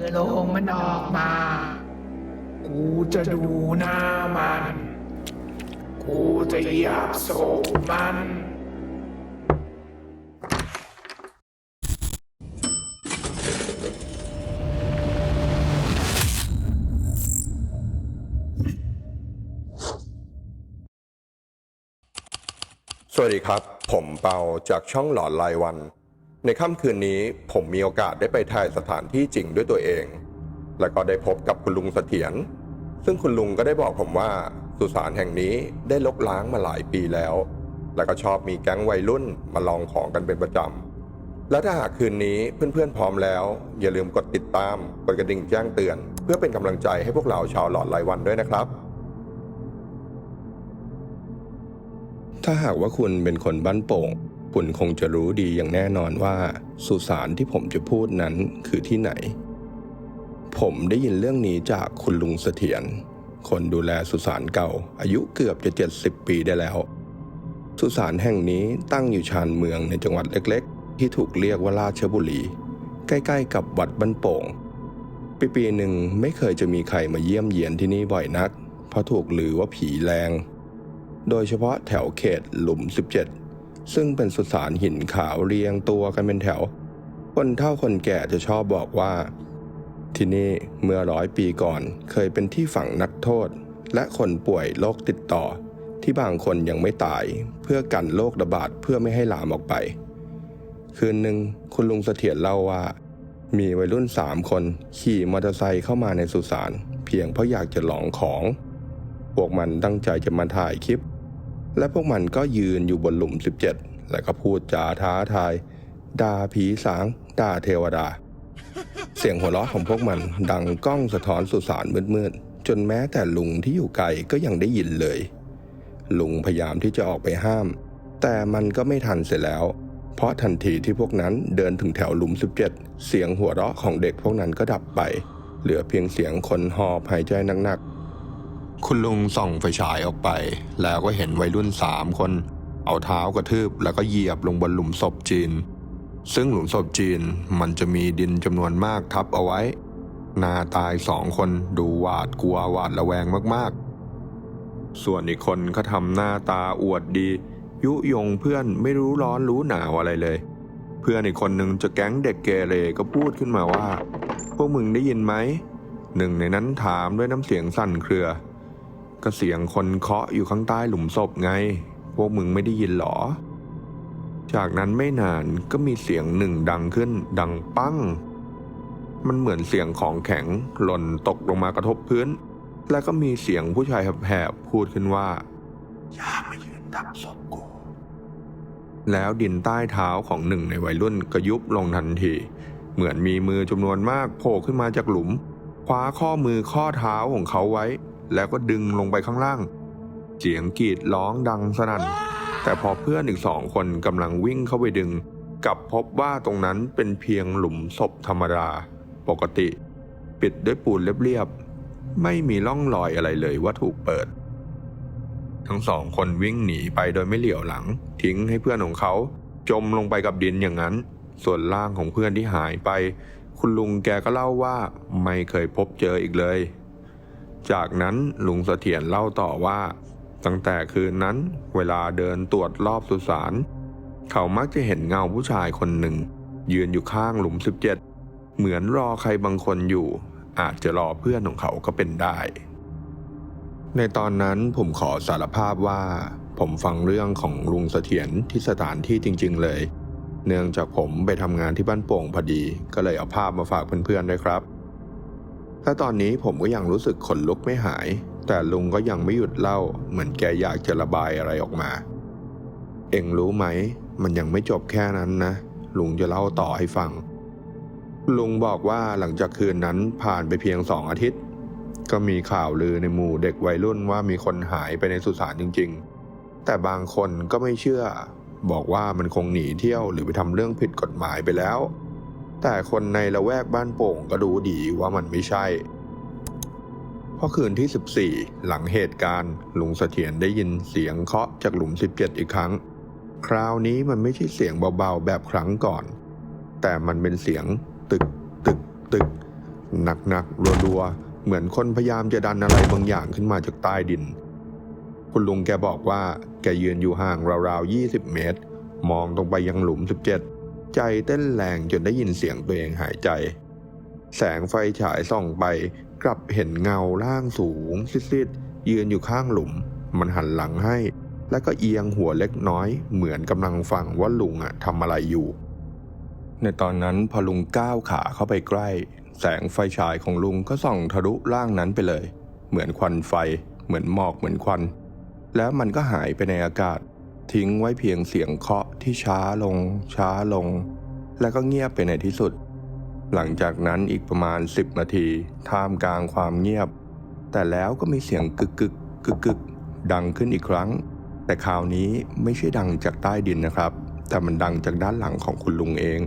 ดโลงมันออกมา กูจะดูหน้ามัน กูจะอยากโศกมันสวัสดีครับ ผมเปาจากช่องหลอนรายวัน ในค่ำคืนนี้ผมมีโอกาสได้ไปถ่ายสถานที่จริงด้วยตัวเอง แล้วก็ได้พบกับคุณลุงเสถียรซึ่งคุณลุงก็ได้บอกผมว่าสุสานแห่งนี้ได้ลกล้างมาหลายปีแล้ว แล้วก็ชอบมีแก๊งวัยรุ่นมาลองของกันเป็นประจำ และถ้าหากคืนนี้เพื่อนๆพร้อมแล้ว อย่าลืมกดติดตามกดกระดิ่งแจ้งเตือน เพื่อเป็นกำลังใจให้พวกเราชาวหลอนรายวันด้วยนะครับ ถ้าหากว่าคุณเป็นคนบ้านโป่ง คุณคงจะรู้ดีอย่างแน่นอนว่าสุสานที่ผมจะพูดนั้นคือที่ไหน ผมได้ยินเรื่องนี้จากคุณลุงเสถียรคนดูแลสุสานเก่า อายุเกือบจะ 70 ปีได้แล้ว สุสานแห่งนี้ตั้งอยู่ชานเมืองในจังหวัดเล็กๆ ที่ถูกเรียกว่าราชบุรี ใกล้ๆ กับวัดบ้านโป่ง ปีปีๆหนึ่งไม่เคยจะมีใครมาเยี่ยมเยียนที่นี่บ่อยนัก เพราะถูกลือว่าผีแรง โดยเฉพาะแถวเขตหลุม 17 ซึ่งเป็นสุสานหินขาวเรียงตัวกันเป็นแถว คนเฒ่าคนแก่จะชอบบอกว่า ที่นี่เมื่อร้อยปีก่อนเคยเป็นที่ฝังนักโทษ และคนป่วยโรคติดต่อ ที่บางคนยังไม่ตาย เพื่อกันโรคระบาดเพื่อไม่ให้ลามออกไป คืนหนึ่งคุณลุงเสถียรเล่าว่า มีวัยรุ่นสามคนขี่มอเตอร์ไซค์เข้ามาในสุสานเพียงเพราะอยากจะหลองของพวกมันตั้งใจจะมาถ่ายคลิป และพวกมันก็ยืนอยู่บนหลุม 17 แล้วก็พูดจาท้าทายด่าผีสางด่าเทวดา เสียงหัวเราะของพวกมันดังก้องสะท้อนสุสานมืดๆจนแม้แต่ลุงที่อยู่ไกลก็ยังได้ยินเลย ลุงพยายามที่จะออกไปห้าม แต่มันก็ไม่ทันเสียแล้ว เพราะทันทีที่พวกนั้นเดินถึงแถวหลุม 17 เสียงหัวเราะของเด็กพวกนั้นก็ดับไป เหลือเพียงเสียงคนหอบหายใจหนักๆ คุณลุงส่องไฟฉายออกไป แล้วก็เห็นวัยรุ่นสามคน เอาเท้ากระทืบแล้วก็เหยียบลงบนหลุมศพจีน ซึ่งหลุมศพจีนมันจะมีดินจำนวนมากทับเอาไว้หน้าตายสองคนดูหวาดกลัวหวาดระแวงมากๆ ส่วนอีกคนก็ทำหน้าตาอวดดี ยุยงเพื่อนไม่รู้ร้อนรู้หนาวอะไรเลย เพื่อนอีกคนหนึ่งจะแก๊งเด็กเกเรก็พูดขึ้นมาว่า พวกมึงได้ยินไหมหนึ่งในนั้นถามด้วยน้ำเสียงสั่นเครือ ก็เสียงคนเคาะอยู่ข้างใต้หลุมศพไง พวกมึงไม่ได้ยินหรอ จากนั้นไม่นานก็มีเสียงหนึ่งดังขึ้น ดังปั้ง มันเหมือนเสียงของแข็งหล่นตกลงมากระทบพื้น แล้วก็มีเสียงผู้ชายแหบๆพูดขึ้นว่าอย่ามายืนทับศพกูแล้วดินใต้เท้าของหนึ่งในวัยรุ่นก็ยุบลงทันที เหมือนมีมือจำนวนมากโผล่ขึ้นมาจากหลุมคว้าข้อมือข้อเท้าของเขาไว้ แล้วก็ดึงลงไปข้างล่าง เสียงกรีดร้องดังสนั่น แต่พอเพื่อนอีกสองคนกำลังวิ่งเข้าไปดึงกลับพบว่าตรงนั้นเป็นเพียงหลุมศพธรรมดา ปกติ ปิดด้วยปูนเรียบๆไม่มีร่องรอยอะไรเลยว่าถูกเปิด ทั้งสองคนวิ่งหนีไปโดยไม่เหลียวหลัง ทิ้งให้เพื่อนของเขา จมลงไปกับดินอย่างนั้น ส่วนร่างของเพื่อนที่หายไป คุณลุงแกก็เล่าว่าไม่เคยพบเจออีกเลย จากนั้นลุงเสถียรเล่าต่อว่า ตั้งแต่คืนนั้นเวลาเดินตรวจรอบสุสานเขามักจะเห็นเงาผู้ชายคนหนึ่ง ยืนอยู่ข้างหลุม 17 เหมือนรอใครบางคนอยู่ อาจจะรอเพื่อนของเขาก็เป็นได้ ในตอนนั้นผมขอสารภาพว่า ผมฟังเรื่องของลุงเสถียรที่สถานที่จริง ๆ เลย เนื่องจากผมไปทำงานที่บ้านโป่งพอดี ก็เลยเอาภาพมาฝากเพื่อนๆด้วยครับ และตอนนี้ผมก็ยังรู้สึกขนลุกไม่หาย แต่ลุงก็ยังไม่หยุดเล่า เหมือนแกอยากจะระบายอะไรออกมา เอ็งรู้ไหม มันยังไม่จบแค่นั้นนะ ลุงจะเล่าต่อให้ฟัง ลุงบอกว่าหลังจากคืนนั้นผ่านไปเพียงสองอาทิตย์ ก็มีข่าวลือในหมู่เด็กวัยรุ่นว่ามีคนหายไปในสุสานจริง ๆ แต่บางคนก็ไม่เชื่อ บอกว่ามันคงหนีเที่ยวหรือไปทำเรื่องผิดกฎหมายไปแล้ว แต่คนในละแวกบ้านโป่งก็รู้ดีว่ามันไม่ใช่เพราะคืนที่ 14 หลังเหตุการณ์ลุงเสถียรได้ยินเสียงเคาะจากหลุม 17 อีกครั้ง คราวนี้มันไม่ใช่เสียงเบาๆแบบครั้งก่อน แต่มันเป็นเสียงตึกตึกตึกหนักๆรัวๆเหมือนคนพยายามจะดันอะไรบางอย่างขึ้นมาจากใต้ดิน คุณลุงแกบอกว่า แกยืนอยู่ห่างราวๆ 20 เมตร มองตรงไปยังหลุม 17 ใจเต้นแรงจนได้ยินเสียงตัวเองหายใจ แสงไฟฉายส่องไปกลับเห็นเงาร่างสูงซิดๆยืนอยู่ข้างหลุม มันหันหลังให้ แล้วก็เอียงหัวเล็กน้อย เหมือนกำลังฟังว่าลุงอะทำอะไรอยู่ ในตอนนั้นพอลุงก้าวขาเข้าไปใกล้ แสงไฟฉายของลุงก็ส่องทะลุร่างนั้นไปเลย เหมือนควันไฟ เหมือนหมอกเหมือนควัน แล้วมันก็หายไปในอากาศ ทิ้งไว้เพียงเสียงเคาะที่ช้าลง ช้าลง แล้วก็เงียบไปในที่สุด หลังจากนั้นอีกประมาณ 10 นาที ท่ามกลางความเงียบ แต่แล้วก็มีเสียงกึกกึกกึกกึกดังขึ้นอีกครั้ง แต่คราวนี้ไม่ใช่ดังจากใต้ดินนะครับ แต่มันดังจากด้านหลังของคุณลุงเอง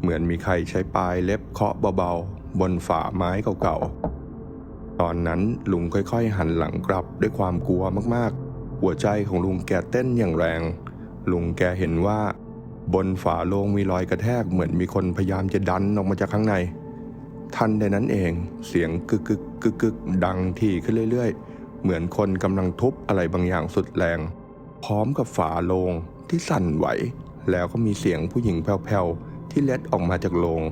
เหมือนมีใครใช้ปลายเล็บเคาะเบาๆบนฝาไม้เก่าๆตอนนั้นลุงค่อยๆ หันหลังกลับด้วยความกลัวมากๆ หัวใจของลุงแกเต้นอย่างแรง ลุงแกเห็นว่า บนฝาโลงมีรอยกระแทกเหมือนมีคนพยายามจะดันออกมาจากข้างใน ทันใดนั้นเองเสียงกึกกึกกึกกึกดังที่ขึ้นเรื่อยๆ เหมือนคนกำลังทุบอะไรบางอย่างสุดแรง พร้อมกับฝาโลงที่สั่นไหว แล้วก็มีเสียงผู้หญิงแผ่วๆ ที่เล็ดออกมาจากโลง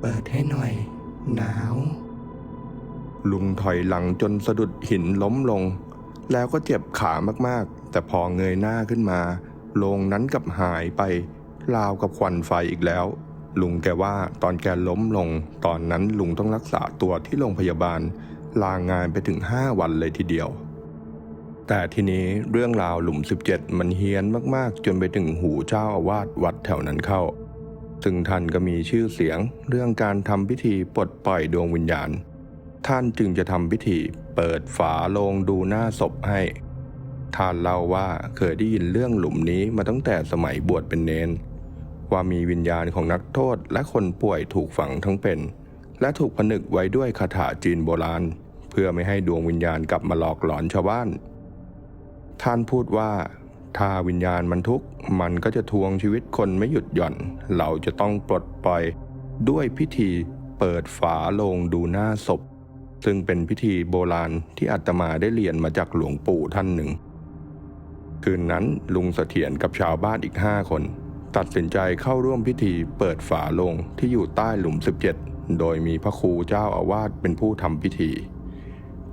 เปิดให้หน่อย หนาวลุงถอยหลังจนสะดุดหินล้มลง แล้วก็เจ็บขามากๆ แต่พอเงยหน้าขึ้นมา โลงนั้นกับหายไปราวกับควันไฟอีกแล้ว ลุงแกว่าตอนแกล้มลง ตอนนั้นลุงต้องรักษาตัวที่โรงพยาบาล ลางานไปถึง5วันเลยทีเดียว แต่ทีนี้เรื่องราวหลุม 17 มันเฮี้ยนมากๆ จนไปถึงหูเจ้าอาวาสวัดแถวนั้นเข้า ซึ่งท่านก็มีชื่อเสียง เรื่องการทำพิธีปลดปล่อยดวงวิญญาณ ท่านจึงจะทำพิธี เปิดฝาโลงดูหน้าศพให้ ท่านเล่าว่าเคยได้ยินเรื่องหลุมนี้มาตั้งแต่สมัยบวชเป็นเนน ว่ามีวิญญาณของนักโทษและคนป่วยถูกฝังทั้งเป็น และถูกผนึกไว้ด้วยคาถาจีนโบราณ เพื่อไม่ให้ดวงวิญญาณกลับมาหลอกหลอนชาวบ้าน ท่านพูดว่าถ้าวิญญาณมันทุกข์มันก็จะทวงชีวิตคนไม่หยุดหย่อน เราจะต้องปลดปล่อยด้วยพิธีเปิดฝาโลงดูหน้าศพ ซึ่งเป็นพิธีโบราณที่อาตมาได้เรียนมาจากหลวงปู่ท่านหนึ่ง คืนนั้นลุงเสถียรกับชาวบ้านอีกห้าคน ตัดสินใจเข้าร่วมพิธีเปิดฝาโลงที่อยู่ใต้หลุม 17 โดยมีพระครูเจ้าอาวาสเป็นผู้ทำพิธี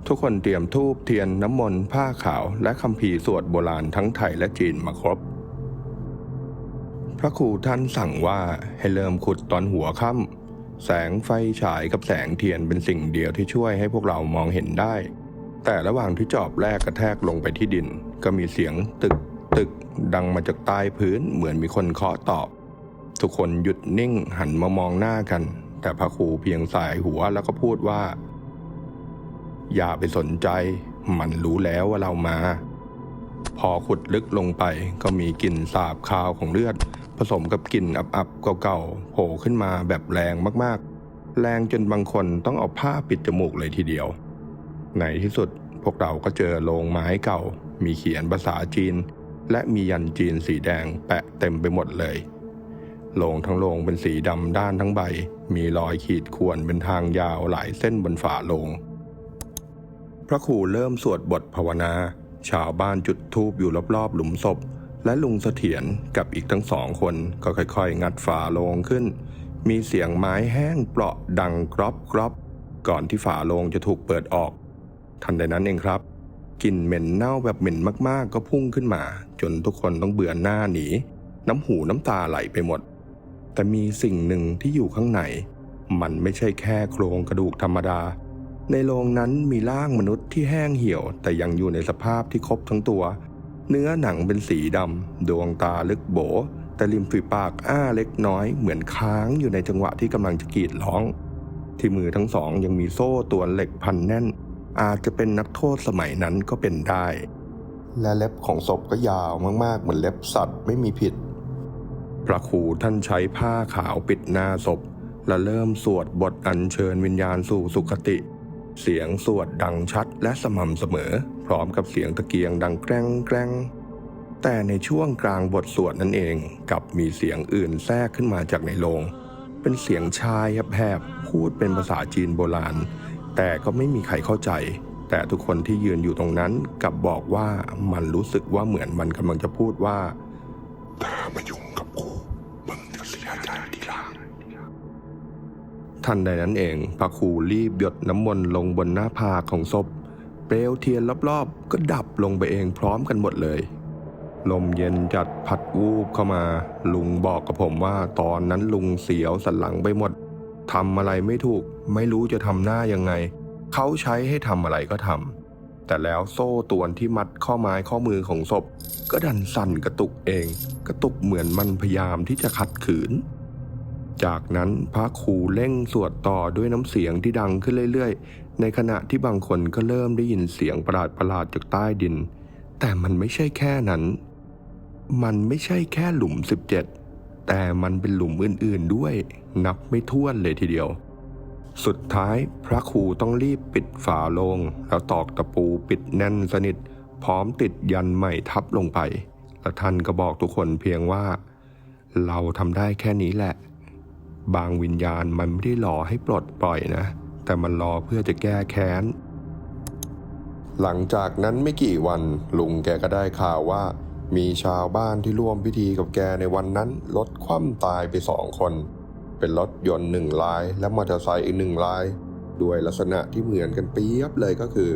ทุกคนเตรียมธูปเทียนน้ำมนต์ผ้าขาวและคัมภีสวดโบราณทั้งไทยและจีนมาครบ พระครูท่านสั่งว่าให้เริ่มขุดตอนหัวค่ำ แสงไฟฉายกับแสงเทียนเป็นสิ่งเดียวที่ช่วยให้พวกเรามองเห็นได้ แต่ระหว่างที่จอบแรกกระแทกลงไปที่ดิน ก็มีเสียงตึกตึกดังมาจากใต้พื้นเหมือนมีคนเคาะตอบ ทุกคนหยุดนิ่งหันมามองหน้ากัน แต่พระครูเพียงสายหัวแล้วก็พูดว่า อย่าไปสนใจ มันรู้แล้วว่าเรามา พอขุดลึกลงไปก็มีกลิ่นสาบคาวของเลือด ผสมกับกลิ่นอับๆเก่าๆโผล่ขึ้นมาแบบแรงมากๆ แรงจนบางคนต้องเอาผ้าปิดจมูกเลยทีเดียว ในที่สุดพวกเราก็เจอโลงไม้เก่า มีเขียนภาษาจีน และมียันจีนสีแดงแปะเต็มไปหมดเลยโลงทั้งโลงเป็นสีดำด้านทั้งใบ มีรอยขีดข่วนเป็นทางยาวหลายเส้นบนฝาโลง พระครูเริ่มสวดบทภาวนา ชาวบ้านจุดธูปอยู่รอบๆหลุมศพ และลุงเสถียรกับอีกทั้งสองคนก็ค่อยๆ งัดฝาโลงขึ้น มีเสียงไม้แห้งเปราะดังกรอบกรอบก่อนที่ฝาโลงจะถูกเปิดออก ทันใดนั้นเองครับกลิ่นเหม็นเน่าแบบเหม็นมากๆ ก็พุ่งขึ้นมา จนทุกคนต้องเบื่อหน้าหนี น้ำหูน้ำตาไหลไปหมด แต่มีสิ่งหนึ่งที่อยู่ข้างในมันไม่ใช่แค่โครงกระดูกธรรมดา ในโรงนั้นมีร่างมนุษย์ที่แห้งเหี่ยว แต่ยังอยู่ในสภาพที่ครบทั้งตัว เนื้อหนังเป็นสีดำ ดวงตาลึกโบ แต่ริมฝีปากอ้าเล็กน้อยเหมือนค้างอยู่ในจังหวะที่กำลังจะกรีดร้อง ที่มือทั้งสองยังมีโซ่ตัวเหล็กพันแน่น อาจจะเป็นนักโทษสมัยนั้นก็เป็นได้ และเล็บของศพก็ยาวมากๆ เหมือนเล็บสัตว์ไม่มีผิด พระครูท่านใช้ผ้าขาวปิดหน้าศพ และเริ่มสวดบทอัญเชิญวิญญาณสู่สุคติ เสียงสวดดังชัดและสม่ำเสมอ พร้อมกับเสียงตะเกียงดังแกล้งแกล้งแต่ในช่วงกลางบทสวดนั่นเองกลับมีเสียงอื่นแทรกขึ้นมาจากในโรงเป็นเสียงชายแหบพูดเป็นภาษาจีนโบราณ แต่ก็ไม่มีใครเข้าใจ แต่ทุกคนที่ยืนอยู่ตรงนั้นกลับบอกว่ามันรู้สึกว่าเหมือนมันกำลังจะพูดว่าถ้ามายุ่งกับกูมึง ทันใดนั้นเองพระครูรีบหยดน้ำมนต์ลงบนหน้าผากของศพ เปลวเทียนรอบๆ ก็ดับลงไปเองพร้อมกันหมดเลย ลมเย็นจัดพัดวูบเข้ามา ลุงบอกกับผมว่าตอนนั้นลุงเสียวสันหลังไปหมดทำอะไรไม่ถูก ไม่รู้จะทำหน้ายังไง เขาใช้ให้ทำอะไรก็ทำแต่แล้วโซ่ตวนที่มัดข้อไม้ข้อมือของศพ ก็ดันสั่นกระตุกเอง กระตุกเหมือนมันพยายามที่จะขัดขืน จากนั้นพระครูเร่งสวดต่อด้วยน้ำเสียงที่ดังขึ้นเรื่อยๆ ในขณะที่บางคนก็เริ่มได้ยินเสียงประหลาดๆจากใต้ดิน แต่มันไม่ใช่แค่นั้น มันไม่ใช่แค่หลุม 17 แต่มันเป็นหลุมอื่นๆด้วย นับไม่ถ้วนเลยทีเดียว สุดท้ายพระครูต้องรีบปิดฝาโลง แล้วตอกตะปูปิดแน่นสนิท พร้อมติดยันใหม่ทับลงไป แล้วท่านก็บอกทุกคนเพียงว่า เราทำได้แค่นี้แหละ บางวิญญาณมันไม่ได้รอให้ปลดปล่อยนะ แต่มันรอเพื่อจะแก้แค้น หลังจากนั้นไม่กี่วันลุงแกก็ได้ข่าวว่า มีชาวบ้านที่ร่วมพิธีกับแกในวันนั้นรถคว่ำตายไปสองคน เป็นรถยนต์หนึ่งลาย และมอเตอร์ไซค์อีกหนึ่งลาย ด้วยลักษณะที่เหมือนกันเปียบเลยก็คือ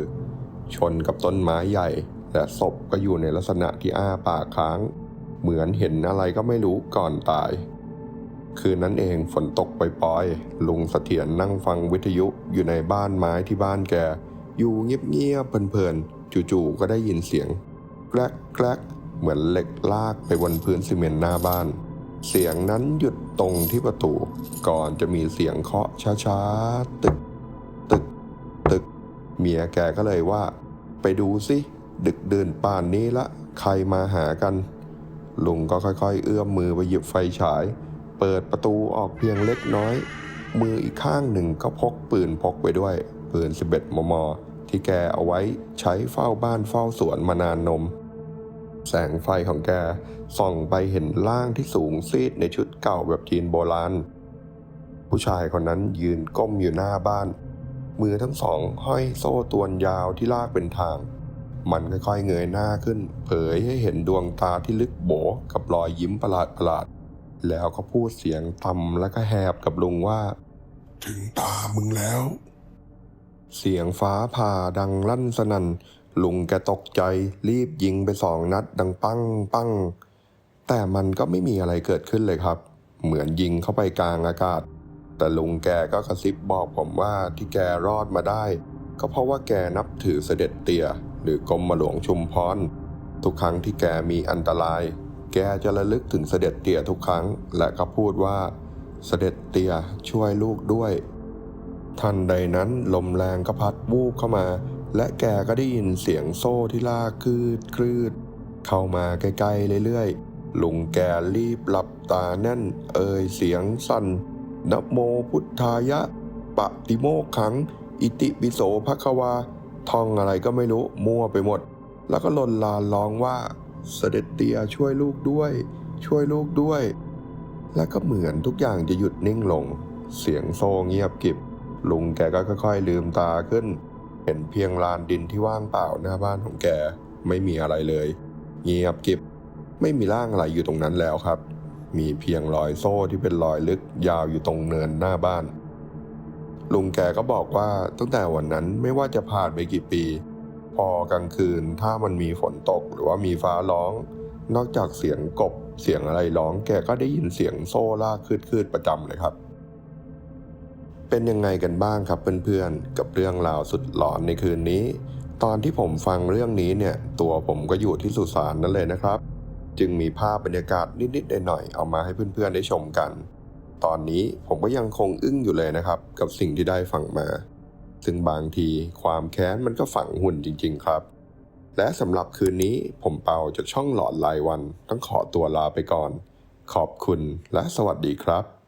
ชนกับต้นไม้ใหญ่และศพก็อยู่ในลักษณะที่อ้าปากค้าง เหมือนเห็นอะไรก็ไม่รู้ก่อนตาย คืนนั้นเองฝนตกปล่อยๆ ลุงเสถียรนั่งฟังวิทยุอยู่ในบ้านไม้ที่บ้านแก อยู่เงียบๆเพลินๆ จู่ๆ ก็ได้ยินเสียง แกรกแกรกเหมือนเหล็กลากไปบนพื้นซีเมนต์หน้าบ้าน เสียงนั้นหยุดตรงที่ประตู ก่อนจะมีเสียงเคาะช้าๆ ตึก ตึก ตึก เมียแกก็เลยว่า ไปดูสิ ดึกเดินป่านนี้ละ ใครมาหากัน ลุงก็ค่อยๆ เอื้อมมือไปหยิบไฟฉาย เปิดประตูออกเพียงเล็กน้อย มืออีกข้างหนึ่งก็พกปืนพกไปด้วย ปืน 11 มม ที่แกเอาไว้ใช้เฝ้าบ้านเฝ้าสวนมานานนม แสงไฟของแกส่องไปเห็นร่างที่สูงซีดในชุดเก่าแบบจีนโบราณ ผู้ชายคนนั้นยืนก้มอยู่หน้าบ้าน มือทั้งสองห้อยโซ่ตวนยาวที่ลากเป็นทางมันค่อยๆเงยหน้าขึ้น เผยให้เห็นดวงตาที่ลึกโบกับรอยยิ้มประหลาดๆ แล้วก็พูดเสียงต่ำและก็แหบกับลุงว่า ถึงตามึงแล้ว เสียงฟ้าผ่าดังลั่นสนั่นลุงแกตกใจรีบยิงไปสองนัดดังปังปังแต่มันก็ไม่มีอะไรเกิดขึ้นเลยครับ เหมือนยิงเข้าไปกลางอากาศ แต่ลุงแกก็กระซิบบอกผมว่าที่แกรอดมาได้ ก็เพราะว่าแกนับถือเสด็จเตี่ยหรือกรมหลวงชุมพรทุกครั้งที่แกมีอันตราย แกจะระลึกถึงเสด็จเตี่ยทุกครั้ง และก็พูดว่า เสด็จเตี่ยช่วยลูกด้วย ทันใดนั้นลมแรงก็พัดวูบเข้ามา และแกก็ได้ยินเสียงโซ่ที่ลากคืดคลืด เข้ามาใกล้ๆเรื่อยๆลุงแกรีบหลับตาแน่น เอ่ยเสียงสั่นนโมพุทธายะ ปะติโมขัง อิติปิโสภควาท่องอะไรก็ไม่รู้มั่วไปหมด แล้วก็ลนลานร้องว่า เสด็จเตียช่วยลูกด้วย ช่วยลูกด้วย แล้วก็เหมือนทุกอย่างจะหยุดนิ่งลง เสียงโซ่เงียบกิบ ลุงแกก็ค่อยๆลืมตาขึ้น เห็นเพียงลานดินที่ว่างเปล่าหน้าบ้านของแก ไม่มีอะไรเลย เงียบกิบ ไม่มีร่างอะไรอยู่ตรงนั้นแล้วครับ มีเพียงรอยโซ่ที่เป็นรอยลึกยาวอยู่ตรงเนินหน้าบ้านลุงแกก็บอกว่าตั้งแต่วันนั้นไม่ว่าจะผ่านไปกี่ปี อกลางคืน ถ้ามันมีฝนตกหรือว่ามีฟ้าร้อง นอกจากเสียงกบเสียงอะไรร้อง แกก็ได้ยินเสียงโซ่ลากคืดๆประจำเลยครับ เป็นยังไงกันบ้างครับเพื่อนๆ กับเรื่องราวสุดหลอนในคืนนี้ ตอนที่ผมฟังเรื่องนี้เนี่ย ตัวผมก็อยู่ที่สุสานนั่นเลยนะครับ จึงมีภาพบรรยากาศนิดๆหน่อยๆเอามาให้เพื่อนๆได้ชมกัน ตอนนี้ผมก็ยังคงอึ้งอยู่เลยนะครับ กับสิ่งที่ได้ฟังมา ซึ่งบางทีความแค้นมันก็ฝังหุ่นจริง ๆ ครับ และสำหรับคืนนี้ผมเปาจากช่องหลอดรายวันต้องขอตัวลาไปก่อน ขอบคุณและสวัสดีครับ